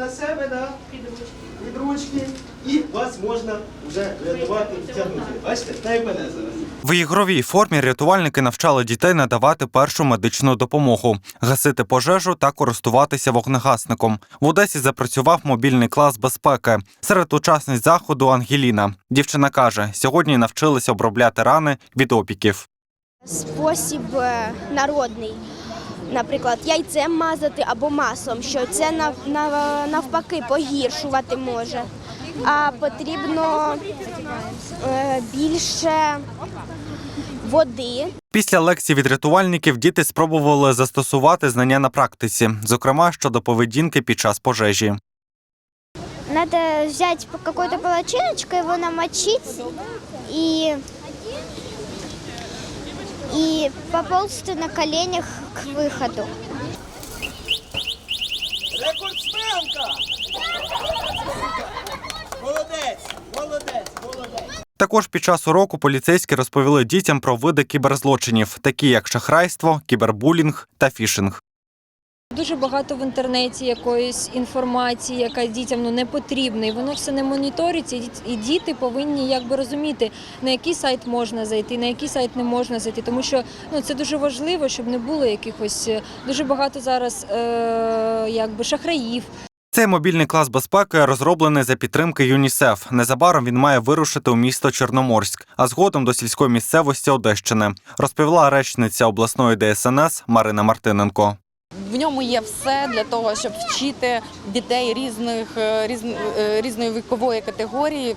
на себе, да? від ручки, і вас можна вже рятувати, тягнути. Бачите, та й мене зараз. В ігровій формі рятувальники навчали дітей надавати першу медичну допомогу, гасити пожежу та користуватися вогнегасником. В Одесі запрацював мобільний клас безпеки. Серед учасниць заходу Ангеліна. Дівчина каже, сьогодні навчились обробляти рани від опіків. спосіб е, народний. Наприклад, яйцем мазати або маслом, що це нав, нав, навпаки погіршувати може. А потрібно е, більше води. Після лекцій від рятувальників діти спробували застосувати знання на практиці, зокрема щодо поведінки під час пожежі. Надо взять какую-то полочиночку, его намочить и, и поползти на коленях к выходу. Рекордсменка! Молодець, молодець, молодець. Також під час уроку поліцейські розповіли дітям про види кіберзлочинів, такі як шахрайство, кібербулінг та фішинг. Дуже багато в інтернеті якоїсь інформації, яка дітям ну не потрібна, і воно все не моніториться. І діти повинні якби розуміти, на який сайт можна зайти, на який сайт не можна зайти. Тому що ну це дуже важливо, щоб не було якихось е, дуже багато зараз е, якби шахраїв. Цей мобільний клас безпеки розроблений за підтримки ЮНІСЕФ. Незабаром він має вирушити у місто Чорноморськ, а згодом до сільської місцевості Одещини, розповіла речниця обласної ДСНС Марина Мартиненко. В ньому є все для того, щоб вчити дітей різних е, різн- е, різної вікової категорії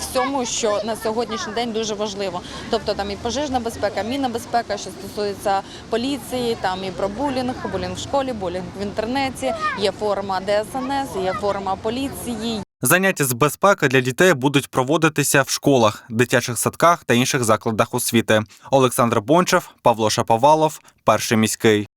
всьому, що на сьогоднішній день дуже важливо. Тобто там і пожежна безпека, мінна безпека, що стосується поліції, там і про булінг, булінг в школі, булінг в інтернеті. Є форма ДСНС, є форма поліції. Заняття з безпеки для дітей будуть проводитися в школах, дитячих садках та інших закладах освіти. Олександр Бончев, Павло Шаповалов, перший міський.